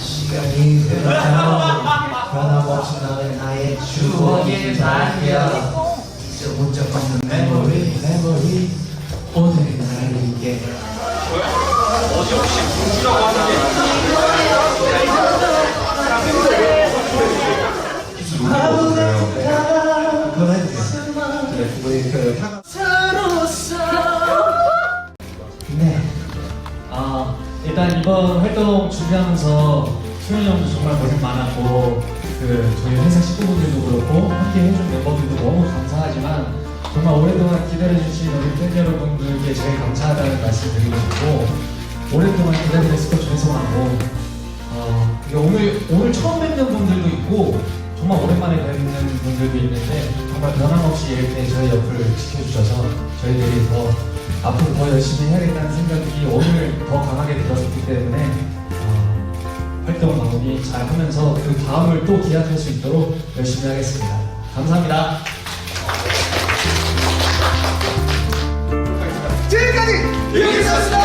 시간이 변함없이 너는 나의 추억일 말이야. 잊어본 적 없는 메모리 메모리. 오늘 나를 잊게. 그건 해줄게 그래 우리 그 일단 이번 활동 준비하면서 수현이 형도 정말 고생 많았고 그 저희 회사 식구분들도 그렇고 함께 해준 멤버들도 너무 감사하지만 정말 오랫동안 기다려주신 우리 팬 여러분들께 제일 감사하다는 말씀 드리고 싶고 오랫동안 기다려주셔서 죄송하고 어, 오늘 오늘 처음 뵙는 분들도 있고 정말 오랜만에 뵙는 분들도 있는데 정말 변함없이 이렇게 저희 옆을 지켜주셔서 저희들이 더 앞으로 더 열심히 해야겠다는 생각이 오늘 더 강하게 들었기 때문에 어, 활동 마무리 잘 하면서 그 다음을 또 기약할 수 있도록 열심히 하겠습니다. 감사합니다. 지금까지 이기수였습니다.